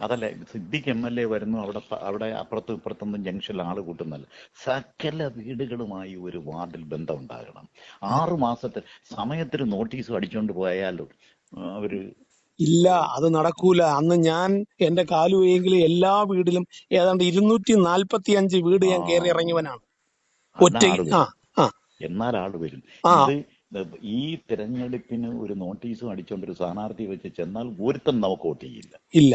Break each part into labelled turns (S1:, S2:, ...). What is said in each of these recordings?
S1: അതല്ല Siddique M L A വരുന്നു അവിടെ അവിടെ അപ്പുറത്തും ഇപ്പുറത്തൊന്നും ജംഗ്ഷനിൽ ആൾ കൂട്ടുന്നല്ല സകല വീടുകളുമായി ഒരു വാർഡിൽ ബന്ധം ഉണ്ടാകണം ആറു മാസത്തെ സമയത്തിന് നോട്ടീസ് അടിച്ചുകൊണ്ട് പോയാലോ? അവർ
S2: ഇല്ല അത് നടക്കൂല. അന്ന് ഞാൻ എന്റെ കാലുവെങ്കിൽ എല്ലാ വീടിലും ഏതാണ്ട് ഇരുന്നൂറ്റി നാൽപ്പത്തി അഞ്ച് വീട് ഞാൻ കയറി ഇറങ്ങിയവനാണ് ഒറ്റ
S1: എന്നാൽ ആൾ വരും. ഈ തിരഞ്ഞെടുപ്പിന് ഒരു നോട്ടീസും അടിച്ചുകൊണ്ട് ഒരു സ്ഥാനാർത്ഥി വെച്ച് ചെന്നാൽ ഒരുത്തം നമുക്ക് വോട്ട് ചെയ്യില്ല.
S2: ഇല്ല.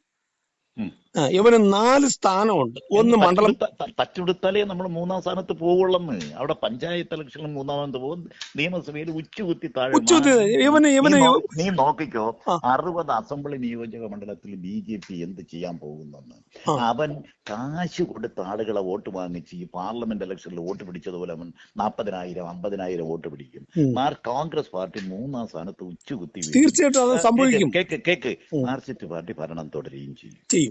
S2: ഇവന് നാല് സ്ഥാനമുണ്ട്. ഒന്ന് മണ്ഡലം
S1: തച്ചുടുത്ത ത- നമ്മൾ മൂന്നാം സ്ഥാനത്ത് പോവുള്ളന്ന് അവിടെ പഞ്ചായത്ത് ഇലക്ഷനിൽ മൂന്നാമത് പോകും. നിയമസഭയിൽ ഉച്ചകുത്തി താഴെ
S2: ഉച്ചത്തിൽ
S1: മാ-
S2: ഇവന്
S1: നീ
S2: ഇവന്
S1: നീ നോക്കിക്കോ. അറുപത് അസംബ്ലി നിയോജക മണ്ഡലത്തിൽ ബി ജെ പി എന്ത് ചെയ്യാൻ പോകുന്നെന്ന്. അവൻ കാശ് കൊടുത്ത ആളുകളെ വോട്ട് വാങ്ങിച്ച് ഈ പാർലമെന്റ് ഇലക്ഷനിൽ വോട്ട് പിടിച്ചതുപോലെ അവൻ നാൽപ്പതിനായിരം അമ്പതിനായിരം വോട്ട് പിടിക്കും. മാർ കോൺഗ്രസ് പാർട്ടി മൂന്നാം സ്ഥാനത്ത് ഉച്ചകുത്തി
S2: തീർച്ചയായിട്ടും
S1: കേക്ക് കേക്ക്
S2: ഉം.
S1: പാർട്ടി ഭരണം തുടരുകയും ചെയ്യും.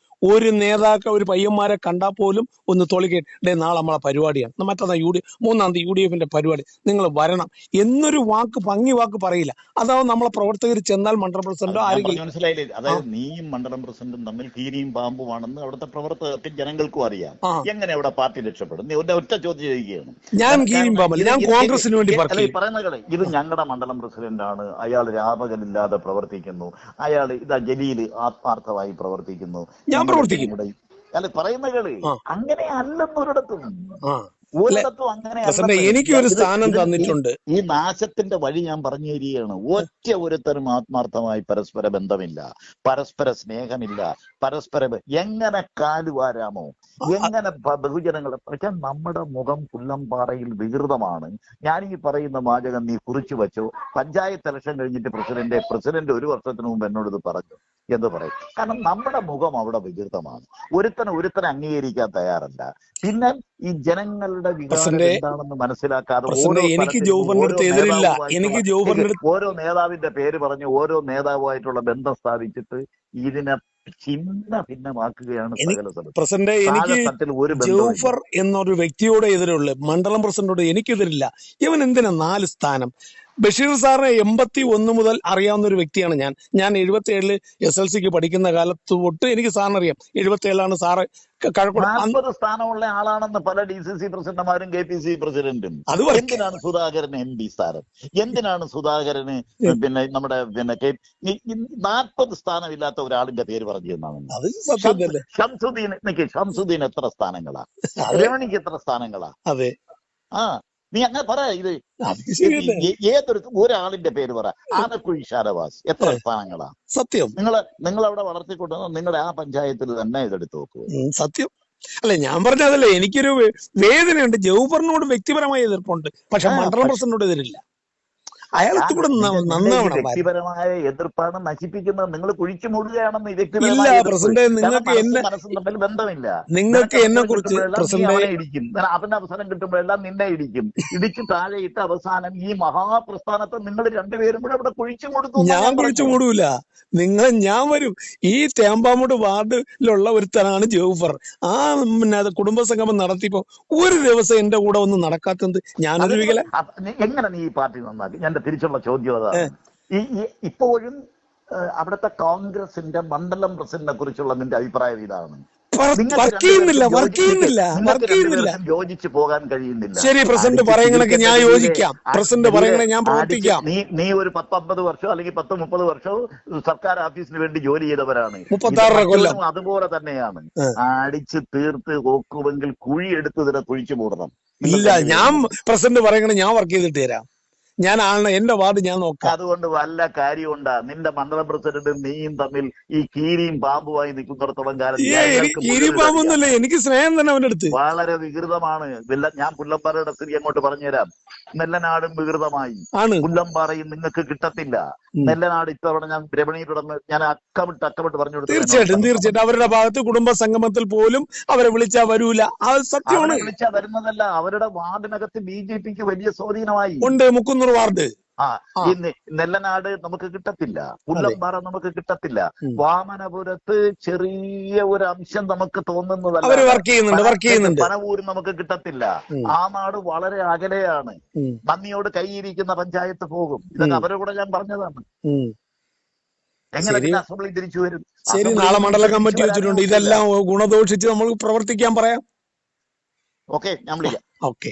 S2: ഒരു നേതാക്കൾ ഒരു പയ്യന്മാരെ കണ്ടാൽ പോലും ഒന്ന് തൊളിക്കേട്ടേ നാളെ നമ്മളെ പരിപാടിയാണ്. മറ്റന്നാ യു ഡി മൂന്നാം തീയതി യു ഡി എഫിന്റെ പരിപാടി. നിങ്ങൾ വരണം. എന്നൊരു വാക്ക് ഭംഗി വാക്ക് പറയില്ല. അതാവും നമ്മളെ പ്രവർത്തകർ ചെന്നാൽ മണ്ഡലം പ്രസിഡന്റോ ആരെങ്കിലും
S1: മനസ്സിലായില്ലേ? അതായത് നീയും മണ്ഡലം പ്രസിഡന്റും തമ്മിൽ കീരിയും പാമ്പുമാണെന്ന് അവിടുത്തെ പ്രവർത്തകർക്ക് ജനങ്ങൾക്കും അറിയാം. എങ്ങനെ അവിടെ പാർട്ടി രക്ഷപ്പെടും നീ ഒറ്റ ചോദ്യം ചെയ്യുകയാണ്
S2: ഞാൻ കീരിയും പാമ്പല്ല ഞാൻ കോൺഗ്രസിന് വേണ്ടി
S1: പറയുന്നത് ഇത് ഞങ്ങളുടെ മണ്ഡലം പ്രസിഡന്റ് ആണ് അയാൾ രാപകലില്ലാതെ പ്രവർത്തിക്കുന്നു. അയാൾ ഇതാ ജലീൽ ആത്മാർത്ഥമായി പ്രവർത്തിക്കുന്നു.
S2: ഞാൻ പ്രവർത്തിക്കും
S1: ഞങ്ങളുടെ അല്ല പറയുന്ന കളി അങ്ങനെ അല്ലെന്നൊരിടത്തും
S2: എനിക്ക് ഒരു സ്ഥാനം തന്നിട്ടുണ്ട്.
S1: ഈ നാശത്തിന്റെ വഴി ഞാൻ പറഞ്ഞു തരികയാണ് ഒറ്റ ഒരുത്തരും ആത്മാർത്ഥമായി പരസ്പര ബന്ധമില്ല. പരസ്പര സ്നേഹമില്ല. പരസ്പര എങ്ങനെ കാലുവാരാമോ? എങ്ങനെ ബഹുജനങ്ങൾ പക്ഷെ നമ്മുടെ മുഖം പുല്ലംപാറയിൽ വികൃതമാണ്. ഞാൻ ഈ പറയുന്ന വാചകം നീ കുറിച്ചു വെച്ചോ. പഞ്ചായത്ത് ഇലക്ഷൻ കഴിഞ്ഞിട്ട് പ്രസിഡന്റ് പ്രസിഡന്റ് ഒരു വർഷത്തിന് മുമ്പ് എന്നോട് ഇത് പറഞ്ഞു. എന്ന് പറയും. കാരണം നമ്മുടെ മുഖം അവിടെ വികൃതമാണ്. ഒരുത്തനെ ഒരുത്തനെ അംഗീകരിക്കാൻ തയ്യാറല്ല. പിന്നെ ഈ ജനങ്ങളുടെ വികാരം എന്താണെന്ന് മനസ്സിലാക്കാതെ ഓരോ
S2: എനിക്ക് എതിരില്ല. എനിക്ക്
S1: ഓരോ നേതാവിന്റെ പേര് പറഞ്ഞ് ഓരോ നേതാവുമായിട്ടുള്ള ബന്ധം സ്ഥാപിച്ചിട്ട് ഇതിനെ ചിന്ന ഭിന്നമാക്കുകയാണ്
S2: പ്രസിഡന്റ് എനിക്ക് ജോഫർ എന്നൊരു വ്യക്തിയോട് എതിരുള്ളു മണ്ഡലം പ്രസിഡന്റോട് എനിക്കെതിരില്ല. ഇവൻ എന്തിനാ നാല് സ്ഥാനം? ബഷീർ സാറിനെ എൺപത്തി ഒന്ന് മുതൽ അറിയാവുന്ന ഒരു വ്യക്തിയാണ് ഞാൻ. ഞാൻ എഴുപത്തി ഏഴിൽ എസ് എൽ സിക്ക് പഠിക്കുന്ന കാലത്ത് തൊട്ട് എനിക്ക് സാറിന് അറിയാം എഴുപത്തി ഏഴിലാണ് സാറ്
S1: നാൽപ്പത് സ്ഥാനമുള്ള ആളാണെന്ന് പല ഡി സി സി പ്രസിഡന്റുമാരും കെ പി സി പ്രസിഡന്റും.
S2: അത്
S1: എന്തിനാണ് സുധാകരൻ എം പി സ്ഥാനം എന്തിനാണ് സുധാകരന് പിന്നെ നമ്മുടെ പിന്നെ കെ നാൽപ്പത് സ്ഥാനമില്ലാത്ത ഒരാളിന്റെ പേര് പറഞ്ഞു തന്നാണ്. ഷംസുദ്ദീൻ ഷംസുദ്ദീൻ എത്ര സ്ഥാനങ്ങളാ? രമണിക്ക് എത്ര സ്ഥാനങ്ങളാ?
S2: അതെ.
S1: ആ നീ അങ്ങനെ പറ ഇത് ഏതൊരു ഒരാളിന്റെ പേര് പറ. ആനക്കുഴി ഷാനവാസ്. എത്ര സ്ഥാനങ്ങളാ?
S2: സത്യം.
S1: നിങ്ങൾ നിങ്ങൾ അവിടെ വളർത്തിക്കൊണ്ടുവന്ന നിങ്ങളുടെ ആ പഞ്ചായത്തിൽ തന്നെ ഇതെടുത്ത് നോക്കുക
S2: സത്യം. അല്ലെ ഞാൻ പറഞ്ഞതല്ലേ എനിക്കൊരു വേദനയുണ്ട്. ജൗബറിനോട് വ്യക്തിപരമായ എതിർപ്പുണ്ട്. പക്ഷെ മണ്ഡലം പ്രസിഡന്റിനോട് എതിരില്ല. അയാൾക്ക്
S1: ഈ
S2: നന്നാവണം.
S1: വ്യക്തിപരമായ എതിർപ്പാണ് നശിപ്പിക്കുന്നത്. നിങ്ങൾ കുഴിച്ചു മൂടുകയാണെന്ന്
S2: ഇല്ല
S1: വ്യക്തിപരമായ
S2: പ്രസിഡന്റ് നിങ്ങൾക്ക് എന്നെ
S1: തമ്മിൽ ബന്ധമില്ല.
S2: നിങ്ങൾക്ക് എന്നെ കുറിച്ച്
S1: ഇടിക്കും. അവന്റെ അവന് അവസരം കിട്ടുമ്പോഴെല്ലാം നിന്നെ ഇടിക്കും. ഇടിച്ച് താഴെയിട്ട് അവസാനം ഈ മഹാപ്രസ്ഥാനത്തെ നിങ്ങൾ രണ്ടുപേരും കൂടെ ഇവിടെ കുഴിച്ചു കൊടുത്തു
S2: ഞാൻ
S1: ഞാൻ
S2: കുഴിച്ചു മൂടൂല. നിങ്ങൾ ഞാൻ വരും. ഈ തേമ്പാമൂട് വാർഡിലുള്ള ഒരുത്തനാണ് ജോഫർ. ആ പിന്നെ കുടുംബ സംഗമം നടത്തിയപ്പോ ഒരു ദിവസം എന്റെ കൂടെ ഒന്നും നടക്കാത്തത് ഞാനൊരു
S1: എങ്ങനെ നീ ഈ പാർട്ടി നന്നാക്കി? എന്റെ തിരിച്ചുള്ള ചോദ്യം അതാണ്. ഈ ഇപ്പോഴും അവിടുത്തെ കോൺഗ്രസിന്റെ മണ്ഡലം പ്രസിഡന്റിനെ കുറിച്ചുള്ള നിന്റെ അഭിപ്രായം ഇതാണ്. യോജിച്ചു പോകാൻ കഴിയുന്നില്ല.
S2: ശരി പ്രസിഡന്റ് പറയുന്നതൊക്കെ ഞാൻ യോജിക്കാം. പ്രസിഡന്റ് പറയുന്നത് ഞാൻ പ്രവർത്തിക്കാം.
S1: നീ നീ ഒരു പത്തൊമ്പത് വർഷം അല്ലെങ്കിൽ പത്ത് മുപ്പത് വർഷം സർക്കാർ ഓഫീസിന് വേണ്ടി ജോലി ചെയ്തവരാണ്.
S2: കൊല്ലം.
S1: അതുപോലെ തന്നെയാണ്. അടിച്ച് തീർത്ത് ഓക്കുമെങ്കിൽ കുഴി എടുത്ത് ഇതിനെ കുഴിച്ചു മൂടണം.
S2: ഇല്ല ഞാൻ പ്രസിഡന്റ് പറയണ ഞാൻ വർക്ക് ചെയ്തിട്ട് തരാം. ഞാൻ ആണ് എന്റെ വാർഡ് ഞാൻ നോക്കാം.
S1: അതുകൊണ്ട് വല്ല കാര്യമുണ്ടാ? നിന്റെ മണ്ഡലം പ്രസിഡന്റും നീയും തമ്മിൽ ഈ കീരിയും പാമ്പുമായി നിൽക്കുന്നിടത്തോളം കാലം
S2: എനിക്ക് സ്നേഹം തന്നെ അവന്റെ അടുത്ത്.
S1: വളരെ വികൃതമാണ്. ഞാൻ പുല്ലമ്പാറയുടെ സ്ഥിതി അങ്ങോട്ട് പറഞ്ഞുതരാം. നെല്ലനാടും വികൃതമായി. പുല്ലമ്പാറയും നിങ്ങൾക്ക് കിട്ടത്തില്ല. നെല്ലനാട് ഇത്തവണ ഞാൻ രമണിയിലൂടെ ഞാൻ അക്കമിട്ട് അക്കമിട്ട് പറഞ്ഞു കൊടുത്തു.
S2: തീർച്ചയായിട്ടും തീർച്ചയായിട്ടും. അവരുടെ ഭാഗത്ത് കുടുംബ സംഗമത്തിൽ പോലും അവരെ വിളിച്ചാ വരൂല. അത് സത്യമാണ്.
S1: വിളിച്ചാ വരുന്നതല്ല. അവരുടെ വാർഡിനകത്ത് ബി ജെ പിക്ക് വലിയ സ്വാധീനമായി.
S2: ഉണ്ട് മുക്കുന്നൂർ വാർഡ്
S1: ആ. ഈ നെല്ലനാട് നമുക്ക് കിട്ടത്തില്ല. പുല്ലമ്പാറ നമുക്ക് കിട്ടത്തില്ല. വാമനപുരത്ത് ചെറിയ ഒരു അംശം നമുക്ക് തോന്നുന്നതല്ല. പനവൂരും നമുക്ക് കിട്ടത്തില്ല. ആ നാട് വളരെ അകലെയാണ്. നന്ദിയോട് കൈയിരിക്കുന്ന പഞ്ചായത്ത് പോകും. ഇതൊക്കെ അവരെ കൂടെ ഞാൻ പറഞ്ഞതാണ്. എങ്ങനെ. പിന്നെ അസംബ്ലി തിരിച്ചു വരും?
S2: ശരി നാളെ മണ്ഡല കമ്മിറ്റി വെച്ചിട്ടുണ്ട്. ഇതെല്ലാം ഗുണദോഷിച്ച് നമ്മൾ പ്രവർത്തിക്കാൻ പറയാം.
S1: ഓക്കെ ഞാൻ വിളിക്കാം.
S2: ഓക്കെ.